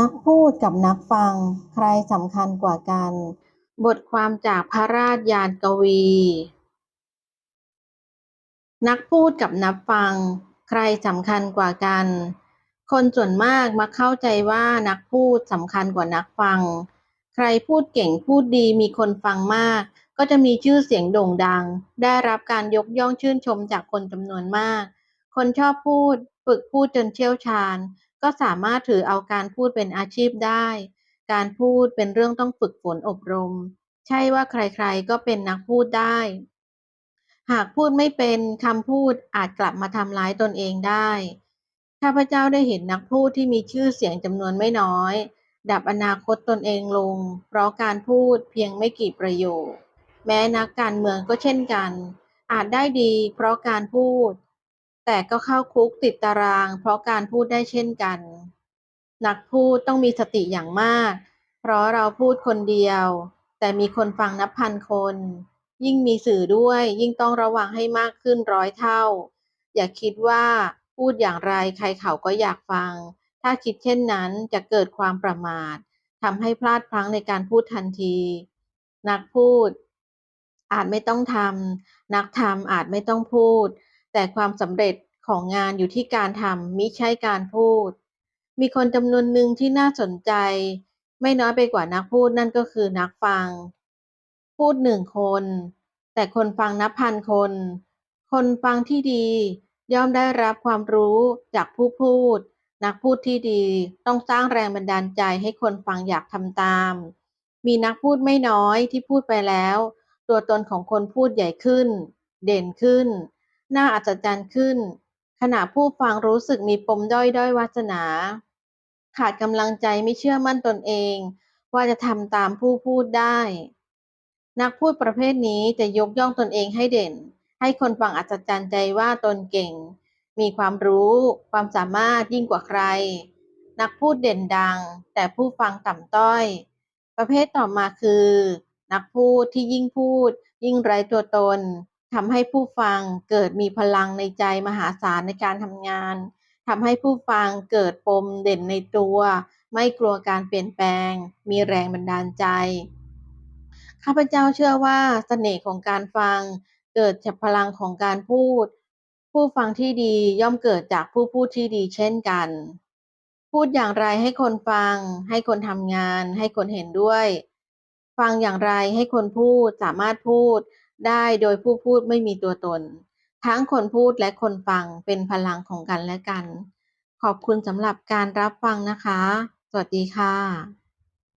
นักพูดกับนักฟังใครสำคัญกว่ากัน บทความจากพระราชยานกวี นักพูดกับนักฟัง ใครสำคัญกว่ากัน คนส่วนมากมักเข้าใจว่านักพูดสำคัญกว่านักฟัง ใครพูดเก่งพูดดีมีคนฟังมาก ก็จะมีชื่อเสียงโด่งดัง ได้รับการยกย่องชื่นชมจากคนจำนวนมาก คนชอบพูด ฝึกพูดจนเชี่ยวชาญ ก็สามารถถือเอาการพูดเป็นอาชีพได้ การพูดเป็นเรื่องต้องฝึกฝนอบรม ใช่ว่าใครๆก็เป็นนักพูดได้ หากพูดไม่เป็นคำพูดอาจกลับมาทำร้ายตนเองได้ ข้าพเจ้าได้เห็นนักพูดที่มีชื่อเสียงจำนวนไม่น้อย ดับอนาคตตนเองลง เพราะการพูดเพียงไม่กี่ประโยค แม้นักการเมืองก็เช่นกัน อาจได้ดีเพราะการพูด แต่ก็เข้าคุกติดตาราง เพราะการพูดได้เช่นกัน นักพูดต้องมีสติอย่างมาก เพราะเราพูดคนเดียว แต่มีคนฟังนับพันคน ยิ่งมีสื่อด้วยยิ่งต้องระวังให้มากขึ้นร้อยเท่า อย่าคิดว่าพูดอย่างไรใครเขาก็อยากฟัง ถ้าคิดเช่นนั้นจะเกิดความประมาททำให้พลาดพลั้งในการพูดทันที นักพูด อาจไม่ต้องทำนักทำอาจไม่ต้องพูด แต่ความสำเร็จของงานอยู่ที่การทำมิใช่การพูด มีคนจำนวนหนึ่งที่น่าสนใจ ไม่น้อยไปกว่านักพูดนั่นก็คือนักฟัง พูดหนึ่งคน แต่คนฟังนับพันคน คนฟังที่ดี ย่อมได้รับความรู้จากผู้พูด นักพูดที่ดีต้องสร้างแรงบันดาลใจให้คนฟังอยากทำตาม มีนักพูดไม่น้อยที่พูดไปแล้ว ตัวตนของคนพูดใหญ่ขึ้น เด่นขึ้น น่าอัศจรรย์ขึ้น ขณะผู้ฟังรู้สึกมีปมด้อยด้อยวาสนา ขาดกำลังใจไม่เชื่อมั่นตนเอง ว่าจะทำตามผู้พูดได้ นักพูดประเภทนี้จะยกย่องตนเองให้เด่น ให้คนฟังอัศจรรย์ใจว่าตนเก่ง มีความรู้ ความสามารถยิ่งกว่าใคร นักพูดเด่นดัง แต่ผู้ฟังต่ำต้อย ประเภทต่อมาคือ นักพูดที่ยิ่งพูด ยิ่งไร้ตัวตน ทำให้ผู้ฟังเกิดมีพลังในใจมหาศาลในการทำงานทำให้ผู้ฟังเกิดปมเด่นในตัว ไม่กลัวการเปลี่ยนแปลง มีแรงบันดาลใจ ข้าพเจ้าเชื่อว่าเสน่ห์ของการฟัง เกิดจากพลังของการพูด ผู้ฟังที่ดีย่อมเกิดจากผู้พูดที่ดีเช่นกัน พูดอย่างไรให้คนฟัง ให้คนทำงาน ให้คนเห็นด้วย ฟังอย่างไรให้คนพูดสามารถพูด ได้โดยผู้พูดไม่มีตัวตน ทั้งคนพูดและคนฟังเป็นพลังของกันและกัน ขอบคุณสำหรับการรับฟังนะคะ สวัสดีค่ะ